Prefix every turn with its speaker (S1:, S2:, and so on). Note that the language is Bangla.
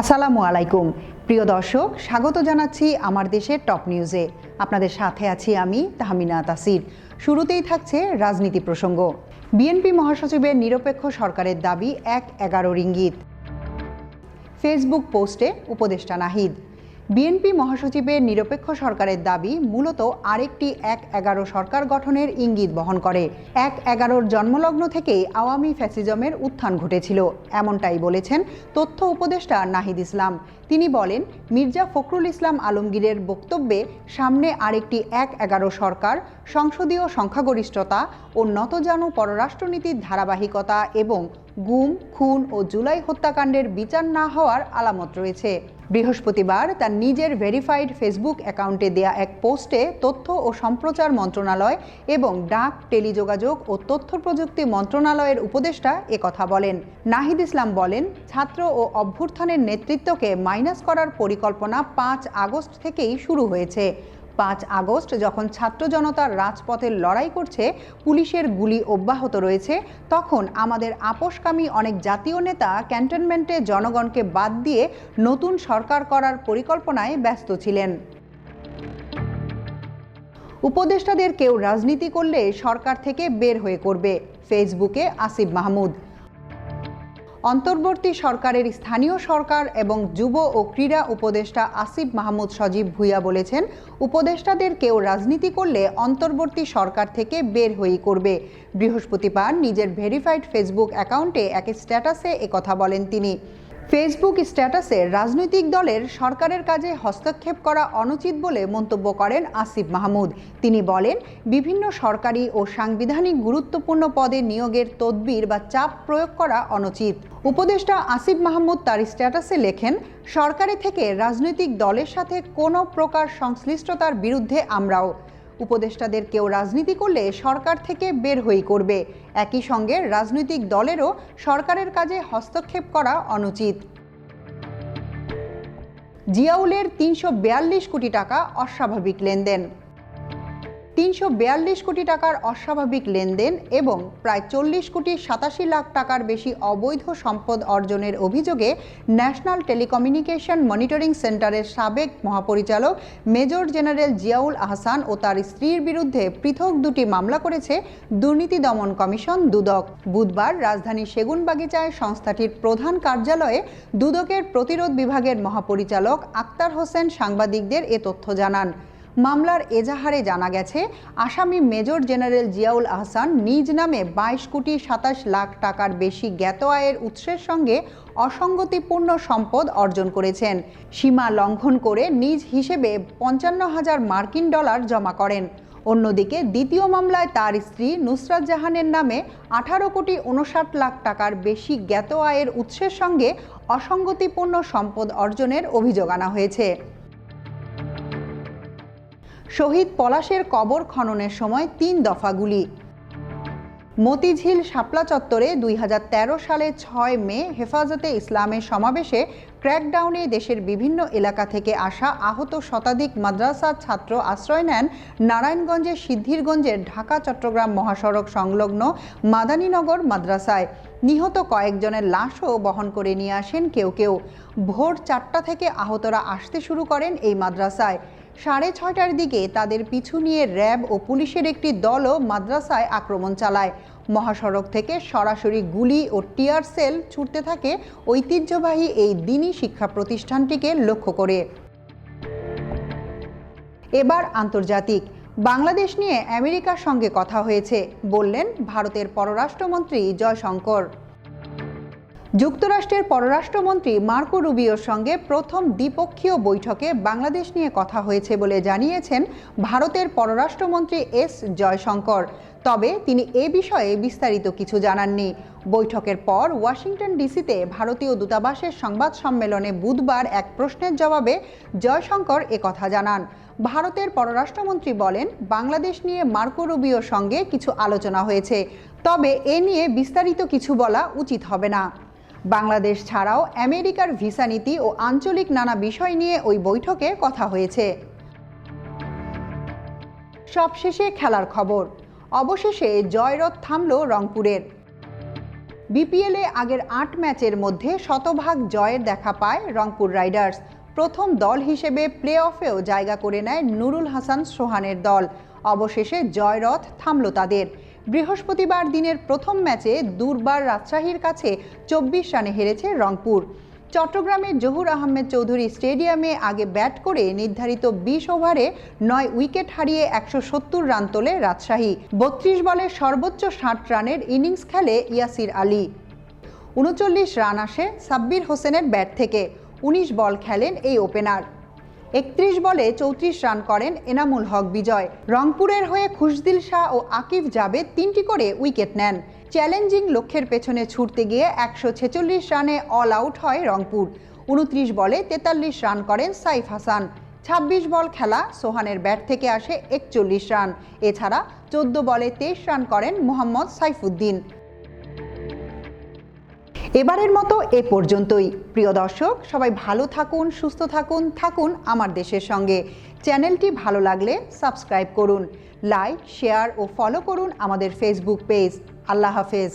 S1: আসসালামু আলাইকুম। প্রিয় দর্শক, স্বাগত জানাচ্ছি আমার দেশের টপ নিউজে। আপনাদের সাথে আছি আমি তাহমিনা তাসির। শুরুতেই থাকছে রাজনীতি প্রসঙ্গ। বিএনপি মহাসচিবের নিরপেক্ষ সরকারের দাবি এক এগারো রিঙ্গিত। ফেসবুক পোস্টে উপদেষ্টা নাহিদ। বিএনপি মহাসচিবের নিরপেক্ষ সরকারের দাবি মূলত আরেকটি এক এগারো সরকার গঠনের ইঙ্গিত বহন করে। এক এগারোর জন্মলগ্ন থেকেই আওয়ামী ফ্যাসিজমের উত্থান ঘটেছিল, এমনটাই বলেছেন তথ্য উপদেষ্টা নাহিদ ইসলাম। তিনি বলেন, মির্জা ফখরুল ইসলাম আলমগীরের বক্তব্যে সামনে আরেকটি এক এগারো সরকার, সংসদীয় সংখ্যাগরিষ্ঠতা ও নতজানু পররাষ্ট্রনীতির ধারাবাহিকতা এবং গুম, খুন ও জুলাই হত্যাকাণ্ডের বিচার না হওয়ার আলামত রয়েছে। বৃহস্পতিবার তার নিজের ভেরিফাইড ফেসবুক অ্যাকাউন্টে দেয়া এক পোস্টে তথ্য ও সম্প্রচার মন্ত্রণালয় এবং ডাক, টেলিযোগাযোগ ও তথ্য প্রযুক্তি মন্ত্রণালয়ের উপদেষ্টা কথা বলেন। নাহিদ ইসলাম বলেন, ছাত্র ও অভ্যুত্থানের নেতৃত্বকে মাইনাস করার পরিকল্পনা পাঁচ আগস্ট থেকেই শুরু হয়েছে। পাঁচ আগস্ট যখন ছাত্র জনতার রাজপথের লড়াই করছে, পুলিশের গুলি অব্যাহত রয়েছে, তখন আমাদের আপোষকামী অনেক জাতীয় নেতা ক্যান্টনমেন্টে জনগণকে বাদ দিয়ে নতুন সরকার করার পরিকল্পনায় ব্যস্ত ছিলেন। উপদেষ্টাদের কেউ রাজনীতি করলে সরকার থেকে বের হয়ে করবে, ফেসবুকে আসিফ মাহমুদ। অন্তর্বর্তী সরকারের স্থানীয় সরকার এবং যুব ও ক্রীড়া উপদেষ্টা আসিফ মাহমুদ সজীব ভুইয়া বলেছেন, উপদেষ্টাদের কেউ রাজনীতি করলে অন্তর্বর্তী সরকার থেকে বের হয়েই করবে। বৃহস্পতিবার নিজের ভেরিফাইড ফেসবুক অ্যাকাউন্টে এক স্ট্যাটাসে একথা বলেন তিনি। ফেসবুক স্ট্যাটাসে রাজনৈতিক দলের সরকারের কাজে হস্তক্ষেপ করা অনুচিত বলে মন্তব্য করেন আসিফ মাহমুদ। তিনি বলেন, বিভিন্ন সরকারি ও সাংবিধানিক গুরুত্বপূর্ণ পদে নিয়োগের তদবির বা চাপ প্রয়োগ করা অনুচিত। উপদেষ্টা আসিফ মাহমুদ তার স্ট্যাটাসে লেখেন সরকারে থেকে রাজনৈতিক দলের সাথে কোনো প্রকার সংশ্লিষ্টতার বিরুদ্ধে আমরাও উপদেষ্টাদের কেউ রাজনীতি করলে সরকার থেকে বের হয়েই করবে। একই সঙ্গে রাজনৈতিক দলেরও সরকারের কাজে হস্তক্ষেপ করা অনুচিত। জিয়াউলের তিনশো কোটি টাকা অস্বাভাবিক লেনদেন। তিনশো বিয়াল্লিশ কোটি টাকার অস্বাভাবিক লেনদেন এবং প্রায় চল্লিশ কোটি সাতাশি লাখ টাকার বেশি অবৈধ সম্পদ অর্জনের অভিযোগে ন্যাশনাল টেলিকমিউনিকেশন মনিটরিং সেন্টারের সাবেক মহাপরিচালক মেজর জেনারেল জিয়াউল আহসান ও তার স্ত্রীর বিরুদ্ধে পৃথক দুটি মামলা করেছে দুর্নীতি দমন কমিশন দুদক। বুধবার রাজধানীর সেগুনবাগিচায় সংস্থাটির প্রধান কার্যালয়ে দুদকের প্রতিরোধ বিভাগের মহাপরিচালক আক্তার হোসেন সাংবাদিকদের এ তথ্য জানান। মামলার এজাহারে জানা গেছে, আসামি মেজর জেনারেল জিয়াউল আহসান নিজ নামে বাইশ কোটি সাতাশ লাখ টাকার বেশি জ্ঞাত আয়ের উৎসের সঙ্গে অসঙ্গতিপূর্ণ সম্পদ অর্জন করেছেন। সীমা লঙ্ঘন করে নিজ হিসেবে পঞ্চান্ন হাজার মার্কিন ডলার জমা করেন। অন্যদিকে দ্বিতীয় মামলায় তার স্ত্রী নুসরাত জাহানের নামে আঠারো কোটি উনষাট লাখ টাকার বেশি জ্ঞাত আয়ের উৎসের সঙ্গে অসঙ্গতিপূর্ণ সম্পদ অর্জনের অভিযোগ আনা হয়েছে। শহীদ পলাশের কবর খননের সময় তিন দফা গুলি। মতিঝিল শাপলা চত্বরে দুই সালে ছয় মে হেফাজতে ইসলামের সমাবেশে ক্র্যাকডাউনে দেশের বিভিন্ন এলাকা থেকে আসা আহত শতাধিক মাদ্রাসার ছাত্র আশ্রয় নেন নারায়ণগঞ্জের সিদ্ধিরগঞ্জের ঢাকা চট্টগ্রাম মহাসড়ক সংলগ্ন মাদানীনগর মাদ্রাসায়। নিহত কয়েকজনের লাশও বহন করে নিয়ে আসেন কেউ কেউ। ভোর চারটা থেকে আহতরা আসতে শুরু করেন এই মাদ্রাসায়। সাড়ে ছয়টার দিকে তাদের পিছু নিয়ে র্যাব ও পুলিশের একটি দলও মাদ্রাসায় আক্রমণ চালায়। মহাসড়ক থেকে সরাসরি গুলি ও টিয়ার সেল ছুটতে থাকে ঐতিহ্যবাহী এই দিনই শিক্ষা প্রতিষ্ঠানটিকে লক্ষ্য করে। এবার আন্তর্জাতিক। বাংলাদেশ নিয়ে আমেরিকার সঙ্গে কথা হয়েছে, বললেন ভারতের পররাষ্ট্রমন্ত্রী জয়শঙ্কর। যুক্তরাষ্ট্রের পররাষ্ট্রমন্ত্রী মার্কো রুবিওর সঙ্গে প্রথম দ্বিপক্ষীয় বৈঠকে বাংলাদেশ নিয়ে কথা হয়েছে বলে জানিয়েছেন ভারতের পররাষ্ট্রমন্ত্রী এস জয়শঙ্কর। তবে তিনি এ বিষয়ে বিস্তারিত কিছু জানাননি। বৈঠকের পর ওয়াশিংটন ডিসিতে ভারতীয় দূতাবাসের সংবাদ সম্মেলনে বুধবার এক প্রশ্নের জবাবে জয়শঙ্কর কথা জানান। ভারতের পররাষ্ট্রমন্ত্রী বলেন, বাংলাদেশ নিয়ে মার্কো রুবিওর সঙ্গে কিছু আলোচনা হয়েছে। তবে এ নিয়ে বিস্তারিত কিছু বলা উচিত হবে না। বাংলাদেশ ছাড়াও আমেরিকার ভিসা নীতি ও আঞ্চলিক নানা বিষয় নিয়ে ওই বৈঠকে কথা হয়েছে। সবশেষে খেলার খবর। অবশেষে জয়রথ থামল রংপুরের। বিপিএলে আগের আট ম্যাচের মধ্যে শতভাগ জয়ের দেখা পায় রংপুর রাইডার্স। প্রথম দল হিসেবে প্লে অফেও জায়গা করে নেয় নুরুল হাসান সোহানের দল। অবশেষে জয়রথ থামল তাদের। বৃহস্পতিবার দিনের প্রথম ম্যাচে দুর্বার রাজশাহীর কাছে চব্বিশ রানে হেরেছে রংপুর। চট্টগ্রামের জহুর আহমেদ চৌধুরী স্টেডিয়ামে আগে ব্যাট করে নির্ধারিত বিশ ওভারে নয় উইকেট হারিয়ে একশো সত্তর রান তোলে রাজশাহী। বত্রিশ বলে সর্বোচ্চ ষাট রানের ইনিংস খেলে ইয়াসির আলী। উনচল্লিশ রান আসে সাব্বির হোসেনের ব্যাট থেকে। উনিশ বল খেলেন এই ওপেনার। একত্রিশ বলে চৌত্রিশ রান করেন এনামুল হক বিজয়। রংপুরের হয়ে খুশদিল শাহ ও আকিফ জাবেদ তিনটি করে উইকেট নেন। চ্যালেঞ্জিং লক্ষ্যের পেছনে ছুটতে গিয়ে একশো ছেচল্লিশ রানে অল আউট হয় রংপুর। উনত্রিশ বলে তেতাল্লিশ রান করেন সাইফ হাসান। ছাব্বিশ বল খেলা সোহানের ব্যাট থেকে আসে একচল্লিশ রান। এছাড়া চোদ্দ বলে তেইশ রান করেন মোহাম্মদ সাইফুদ্দিন। এবারের মতো এ পর্যন্তই। প্রিয় দর্শক, সবাই ভালো থাকুন, সুস্থ থাকুন থাকুন আমার দেশের সঙ্গে। চ্যানেলটি ভালো লাগলে সাবস্ক্রাইব করুন, লাইক, শেয়ার ও ফলো করুন আমাদের ফেসবুক পেজ আল্লাহ হাফেজ।